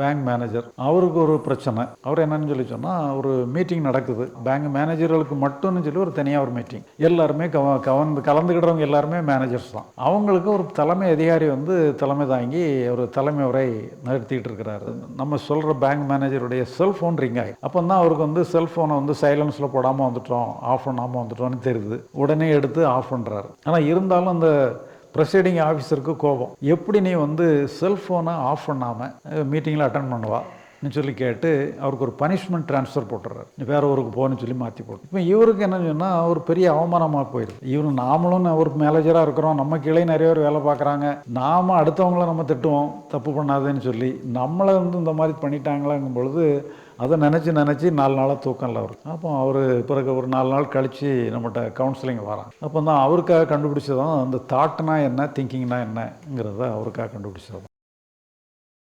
Bank manager அவருக்கு ஒரு பிரச்சனை. அவர் என்னன்னு சொல்லி சொன்னால் ஒரு மீட்டிங் நடக்குது. பேங்க் மேனேஜர்களுக்கு மட்டும்னு சொல்லி ஒரு தனியாக ஒரு மீட்டிங் எல்லாருமே கவ கவர்ந்து கலந்துக்கிட்டவங்க எல்லாருமே மேனேஜர்ஸ் தான். அவங்களுக்கு ஒரு தலைமை அதிகாரி வந்து தலைமை தாங்கி ஒரு தலைமை உரை நிறுத்திட்டு இருக்கிறாரு. நம்ம சொல்கிற பேங்க் மேனேஜருடைய செல்ஃபோன் ரிங் ஆகி அப்போ தான் அவருக்கு வந்து செல்ஃபோனை வந்து சைலன்ஸில் போடாமல் வந்துட்டோம். ஆஃப் பண்ணாமல் வந்துட்டோம்னு தெரியுது. உடனே எடுத்து ஆஃப் பண்ணுறாரு ஆனால் இருந்தாலும் அந்த ப்ரெசைடிங் ஆஃபீஸருக்கு கோபம். எப்படி நீ வந்து செல்ஃபோனை ஆஃப் பண்ணாமல் மீட்டிங்கில் அட்டன் பண்ணுவா? சொல்லி கேட்டு அவருக்கு ஒரு பனிஷ்மெண்ட் ட்ரான்ஸ்ஃபர் போட்டுறாரு. நீ வேற ஊருக்கு போகணும்னு சொல்லி மாற்றி போட்டு. இப்போ இவருக்கு என்ன சொன்னால் ஒரு பெரிய அவமானமாக போயிடுது இவரு நாமளும் ஒரு மேனேஜராக இருக்கிறோம். நம்ம கீழே நிறைய பேர் வேலை பார்க்குறாங்க. நாம அடுத்தவங்கள நம்ம திட்டுவோம். தப்பு பண்ணாதேன்னு சொல்லி நம்மளை வந்து இந்த மாதிரி பண்ணிட்டாங்களாங்கும் பொழுது அதை நினச்சி நினச்சி நாலு நாளாக தூக்கம் இல்லை அவருக்கு அப்போ அவர் பிறகு ஒரு நாலு நாள் கழித்து நம்மகிட்ட கவுன்சிலிங் வரான். அப்போ தான் அவருக்காக கண்டுபிடிச்சதான் அந்த தாட்னா என்ன திங்கிங்னா என்னங்கிறத அவருக்காக கண்டுபிடிச்சது